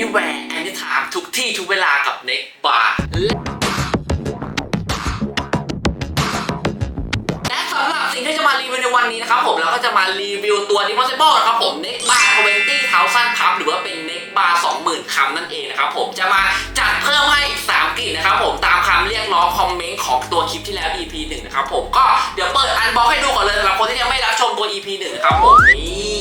anywhere anytime ทุกที่ทุกเวลากับ Next Bar และสำหรับสิ่งที่จะมารีวิวในวันนี้นะครับผมเราก็จะมารีวิวตัว Impossible นะครับผม Next Bar 20 Thousand Puff หรือว่าเป็น Next Bar 20,000คำนั่นเองนะครับผมจะมาจัดเพิ่มให้อีก3กลิ่นนะครับผมตามคำเรียกร้องคอมเมนต์ของตัวคลิปที่แล้ว EP 1นะครับผมก็เดี๋ยวเปิดอันบ็อกให้ดูก่อนเลยสำหรับคนที่ยังไม่รับชมตัว EP 1นะครับผมนี่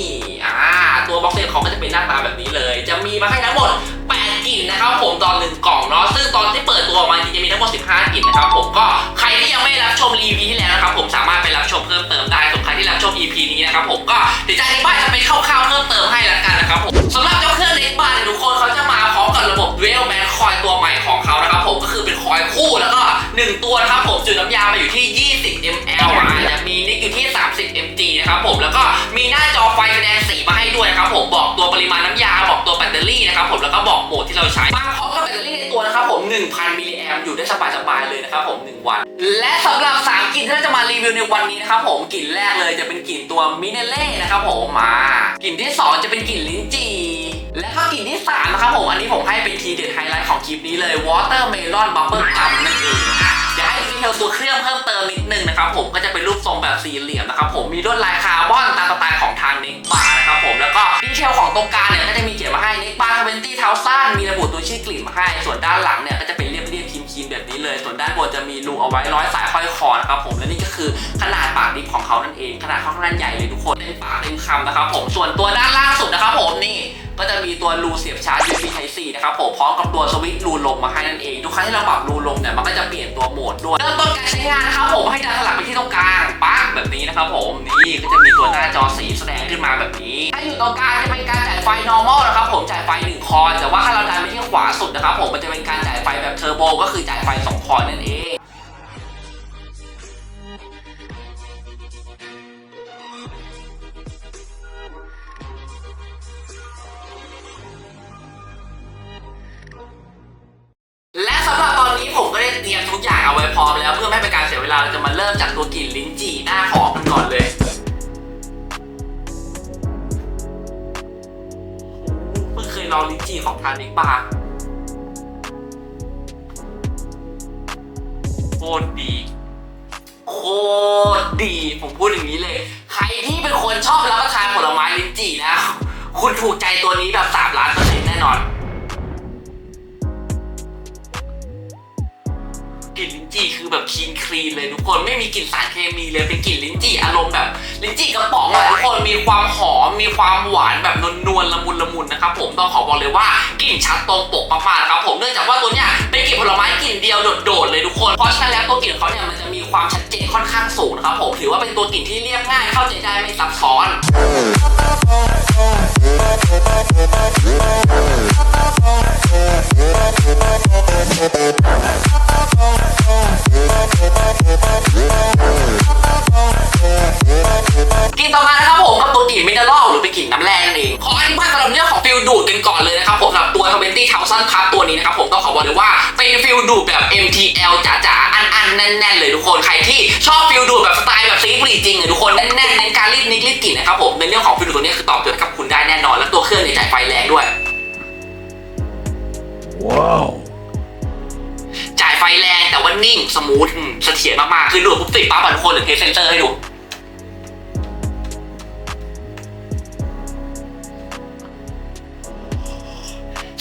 ตัวบ็อกเซตเขาก็จะเป็นหน้าตาแบบนี้เลย จะมีมาให้ทั้งหมด 8กลิ่นนะครับผมตอนหนึ่งกล่องเนาะซึ่งตอนที่เปิดตัวออกมาจริงจะมีทั้งหมด 15กลิ่นนะครับผมก็ใครที่ยังไม่รับชมรีวิวที่แล้วนะครับผมสามารถไปรับชมเพิ่มเติมได้ส่วนใครที่รับชม EP นี้นะครับผมก็เดี๋ยวจะอธิบายจะไปคร่าวๆเพิ่มเติมให้ละกันนะครับผมสำหรับเจ้าเครื่องเล็กบ้านทุกคนเขาจะมาพร้อมกับระบบ Dual Band คอยตัวใหม่ของเขานะครับผมก็คือเป็นคอยคู่แล้วก็หนึ่งตัวนะครับผมจุดน้ำยามาอยู่ที่ 20 ml อะจะมีนิกอยู่ที่ 30 mg นะครับผมแล้วก็มีหน้าจอไฟแสด เราใช้มาพร้อมกับแบตเตอรี่ในตัวนะครับผม 1,000มิลลิแอมอยู่ได้สบายๆเลยนะครับผม 1 วัน และสำหรับ 3กลิ่นที่เราจะมารีวิวในวันนี้นะครับผมกลิ่นแรกเลยจะเป็นกลิ่นตัวมิเนเล่นะครับผมมากลิ่นที่ 2 จะเป็นกลิ่นลิ้นจี่และก็กลิ่นที่3นะครับผมอันนี้ผมให้เป็นทีเด็ดไฮไลท์ของคลิปนี้เลย Watermelon Bubble Gum นั่นเองอะเดี๋ยวให้ดีเทลตัวเครื่องเพิ่มเติมนิดนึงนะครับผมก็จะเป็นรูปทรงแบบสี่เหลี่ยมนะครับผมมีลวดลายคาร์บอนตามสไตล์ของ รูเอาไว้ร้อยสายห้อยคอนะครับผมและนี่ก็คือขนาดปากดิบของเขานั่นเองขนาดเขาขนาดใหญ่เลยทุกคนเต็มปากเต็มคำนะครับผมส่วนตัวด้านล่างสุดนะครับผมนี่ก็จะมีตัวรูเสียบชาร์จ USB Type C นะครับผมพร้อมกับตัวสวิตช์รูลมมาให้นั่นเองทุกครั้งที่เราปรับรูลมเนี่ยมันก็จะเปลี่ยนตัวโหมดด้วยเริ่มต้นการใช้งานนะครับผมให้ดันสลักไปที่ตรงกลางปั๊กแบบนี้นะครับผมนี่ก็จะมีตัวหน้าจอสีแสดงขึ้นมาแบบนี้ ถ้าอยู่ตรงกลางจะเป็นการจ่ายไฟ normal นะครับผมจ่ายไฟ1คอยแต่ว่าถ้าเราดันไปที่ขวาสุดนะครับผมมันจะเป็นการจ่ายไฟแบบเทอร์โบก็คือจ่ายไฟ2คอยนั่นเอง กอย่างเอาไว้พร้อมแล้วเพื่อไม่เป็นการเสียเวลาเราจะมาเริ่มจากตัวกลิ่นลิ้นจี่หน้าหอมกันก่อนเลยเพิ่งเคยลองลิ้นจี่ของทางนิกบาร์โคตรดีโคตรดีผมพูดอย่างนี้เลย ใครที่เป็นคนชอบรับประทานผลไม้ลิ้นจี่นะ คุณถูกใจตัวนี้แบบ3ล้านเปอร์เซ็นต์แน่นอน กลิ่นลิ้นจี่คือแบบคลีนคลีนเลยทุกคนไม่มีกลิ่นสารเคมีเลยเป็นกลิ่นลิ้นจี่อารมณ์แบบลิ้นจี่กระป๋องอะทุกคนมีความหอมมีความหวานแบบนวลๆละมุนละมุนนะครับผมต้องขอบอกเลยว่ากลิ่นชัดตรงปกมากๆนะครับผมเนื่องจากว่าตัวเนี้ยเป็นกลิ่นผลไม้กลิ่นเดียวโดดๆเลยทุกคนเพราะฉะนั้นแล้วตัวกลิ่นเขาเนี่ยมันจะมีความชัดเจนค่อนข้างสูงนะครับผมถือว่าเป็นตัวกลิ่นที่เรียบง่ายเข้าใจได้ไม่ซับซ้อน ซันคัพตัวนี้นะครับผมต้องขอบอกเลยว่าเป็นฟิลดูแบบ MTL จ๋าๆ อันๆ แน่นๆ เลยทุกคน ใครที่ชอบฟิลดูแบบสไตล์แบบซีบรีจริงเลยทุกคน แน่นๆเน้นการรีดนิกรีดกลิ่นนะครับผม ในเรื่องของฟิลดูตัวนี้คือตอบโจทย์กับคุณได้แน่นอน และตัวเครื่องเนี่ยจ่ายไฟแรงด้วย Wow. จ่ายไฟแรงแต่ว่านิ่งสมูทเสถียรมากๆ คือดูดปุ๊บติดปั๊บอะทุกคนหรือเทสเซนเซอร์ให้ดู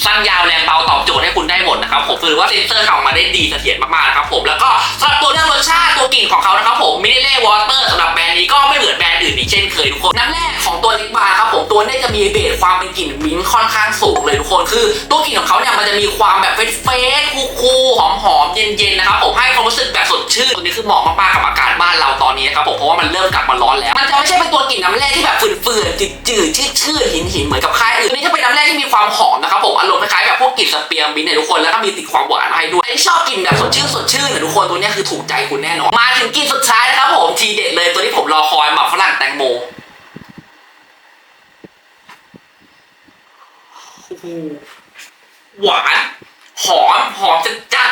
สั้นยาวแรงเบาตอบโจทย์ให้คุณได้หมดนะครับผมคือว่าเซนเซอร์เขาออกมาได้ดีเสถียรมากๆนะครับผมแล้วก็สำหรับตัวเรื่องรสชาติตัวกลิ่นของเขานะครับผมมินิเล่วอเตอร์สำหรับแบรนด์นี้ก็ไม่เหมือนแบรนด์ อื่นอีกเช่นเคยทุกคนน้ำแรกของตัวลิกบาร์ครับผมตัวนี้จะมีเบสความเป็นกลิ่นมิ้นค่อนข้างสูงเลยทุกคนคือ ตัวกลิ่นของเขาเนี่ยมันจะมีความแบบเฟสเฟสคูคูหอมหอมเย็นๆนะครับผมให้ความรู้สึกแบบสดชื่นตัวนี้คือเหมาะมากๆกับอากาศบ้านเราตอนนี้นะครับผมเพราะว่ามันเริ่มกลับมาร้อนแล้ว มันจะไม่ใช่เป็นตัวกลิ่นน้ำแร่ที่แบบฝืนๆจืดๆชืดๆหินๆเหมือนกับค่ายอื่นอันนี้จะเป็นน้ำแร่ที่มีความหอมนะครับผมอารมณ์คล้ายๆแบบพวกกลิ่นสเปียร์มินเนี่ยทุกคนแล้วก็มีติดความหวานให้ด้วยใครชอบกลิ่นแบบสดชื่นสดชื่นเนี่ยทุกคนตัวนี้คือถูกใจคุณแน่นอนมาถึงกลิ่นสุดท้ายนะครับผมทีเด็ดเลยตัวที่ผมรอคอยหมักฝรั่งแตงโมโอ้โหหวาน หอม หอมจัดจัด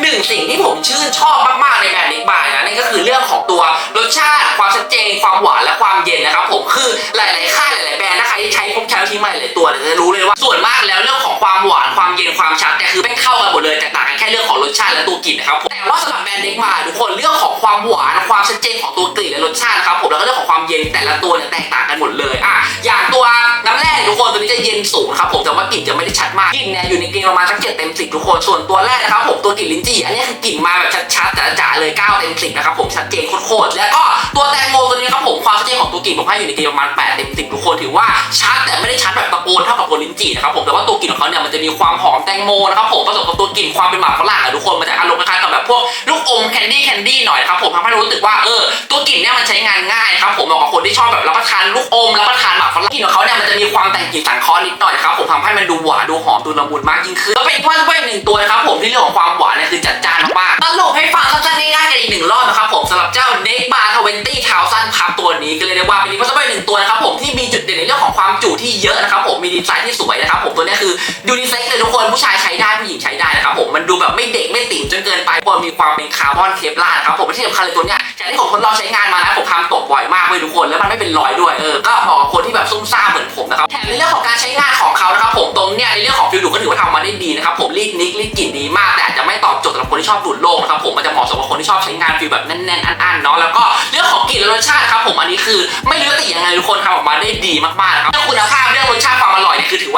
หนึ่งสิ่งที่ผมชื่นชอบมากๆในแบรนด์เน็กบาร์นะนั่นก็คือเรื่องของตัวรสชาติความชัดเจนความหวานและความเย็นนะครับผมคือหลายๆค่ายหลายๆแบรนด์ถ้าใครที่ใช้พวกใช้ทิ้งมาหลายๆตัวเนี่ยจะรู้เลยว่าส่วนมากแล้วเรื่องของความหวานความเย็นความชัดเนี่ยคือไม่เข้ากันหมดเลยแต่ต่างกันแค่เรื่องของรสชาติและตัวกลิ่นนะครับผมแต่ว่าสำหรับแบรนด์เน็กบาร์ทุกคนเรื่องของความหวานความชัดเจนของตัวกลิ่นและรสชาตินะครับผมแล้วก็เรื่องของความเย็นแต่ละตัวเนี่ยแตกต่างกันหมดเลยอะอย่างตัวน้ำแร่ ทุกคนตัวนี้จะเย็นสูงครับผมแต่ว่ากลิ่นจะไม่ได้ชัดมากกลิ่นเนี่ยอยู่ในเกณฑ์ประมาณสักเจ็ดเต็มสิบทุกคนส่วนตัวแรกนะครับผมตัวกลิ่นลิ้นจี่อันนี้คือกลิ่นมาแบบชัดๆจ๋าๆเลยเก้าเต็มสิบนะครับผมชัดเจนโคตรๆแล้วก็ตัวแตงโมตัวนี้ครับผมความชัดเจนของตัวกลิ่นผมให้อยู่ในเกณฑ์ประมาณแปดเต็มสิบทุกคนถือว่าชัดแต่ไม่ได้ชัดแบบตะโกนเท่ากับตัวลิ้นจี่นะครับผมแต่ว่าตัวกลิ่นของเขาเนี่ยมันจะมีความหอมแตงโมนะครับผมผสมกับตัวกลิ่นความเป็นหมากฝรั่งอะทุกคนมันจะอารมณ์คล้ายๆกับแบบพวกลูกอมแคนดี้แคนดี้หน่อยครับผมทำให้รู้สึกว่าเออตัวกลิ่นเนี่ยมันใช้งานง่ายครับผมเหมาะกับคนที่ชอบแบบรับประทานลูกอมรับประทานหมากฝรั่งกลิ่นของเขาเนี่ยมันจะมีความแตงกลิ่นสังเคราะห์นิดหน่อยนะครับผมทำให้มันดูหวานดูหอมดูละมุนมากยิ่งขึ้นแล้วเป็นว่าด้วยหนึ่งตัวนะครับผมที่เรื่องของความหวานเนี่ยคือจัดจ้านมากๆสรุปให้ฟังสั้นๆง่ายๆกันอีกหนึ่งรอบนะครับผมสำหรับเจ้าเน็กบาร์ทเวนตี้เท้าสั้นพับตัวนี้ก็เลยเรียกว่าเป็นอีกว่าด้วยหนึ่งตัวนะครับผมที่มีจุดเด่นในเรื่องของความจุที่เยอะนะครับผมมีดีไซน์ที่สวยนะครับผมตัวนี้คือยูนิเซ็กเลยทุกคนผู้ชายใช้ได้ผู้หญิงใช้ได้นะครับผมมันดูแบบไม่เด็กไม่ติ่มจนเกิน มีความเป็นคาร์บอนเคปลาร์นะครับผมที่สำคัญเลยตัวเนี้ยจากที่ผมทดลองใช้งานมานะผมทำตกบ่อยมากเลยทุกคน แล้วมันไม่เป็นรอยด้วยเออก็เหมาะกับคนที่แบบซุ่มซ่ามเหมือนผมนะครับแถมในเรื่องของการใช้งานของเขานะครับผมตรงเนี้ยในเรื่องของฟิลดูดก็ถือว่าทำมาได้ดีนะครับผมรีดนิกรีดกลิ่นดีมากแต่อาจจะไม่ตอบโจทย์สำหรับคนที่ชอบดูดโลกนะครับผมมันจะเหมาะสมกับคนที่ชอบใช้งานฟิลแบบแน่นๆอันๆเนาะแล้วก็เรื่องของกลิ่นและรสชาติครับผมอันนี้คือ ไม่รู้จะติยังไงทุกคนทำออกมาได้ดีมากๆนะครับเรื่องคุณภาพเรื่องรสชาติความอร่อยเนี่ยคือถือว่า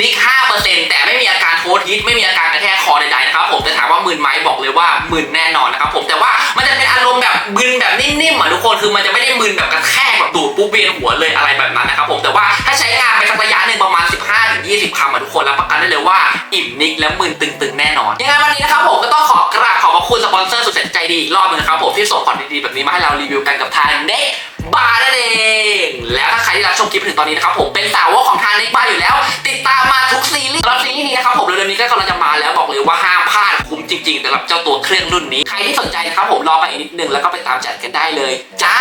นิก5%แต่ไม่มีอาการโทษฮิตไม่มีอาการกระแทกคอใดๆนะครับผมแต่ถามว่ามึนไหมบอกเลยว่ามึนแน่นอนนะครับผมแต่ว่ามันจะเป็นอารมณ์แบบมึนแบบนิ่มๆอะทุกคนคือมันจะไม่ได้มึนแบบกระแทกแบบดูดปุ๊บเวียนหัวเลยอะไรแบบนั้นนะครับผมแต่ว่าถ้าใช้งานไปสักระยะหนึ่งประมาณ 15-20 คำอะทุกคนรับประกันได้เลยว่าอิ่มนิกและมึนตึงๆแน่นอนยังไงวันนี้นะครับผมก็ต้องขอกราบขอบพระคุณสปอนเซอร์สุดแสนใจดีอีกรอบนึงนะครับผมที่ส่งของดีๆแบบนี้มาให้เรารีวิวกันกับทางเน็กบาร์นั่นเอง แล้วถ้าใครที่รับชมคลิปถึงตอนนี้นะครับผมเป็นสาวกของทางเน็กบาร์อยู่แล้ว ติดตามมาทุกซีรีส์แล้วซีรีส์นี้นะครับผมเร็วๆนี้ก็กำลังจะมาแล้วบอกเลยว่าห้ามพลาดคุ้มจริงๆสำหรับเจ้าตัวเครื่องรุ่นนี้ ใครที่สนใจนะครับผมรอไปอีกนิดนึงแล้วก็ไปตามจัดกันได้เลย จ้า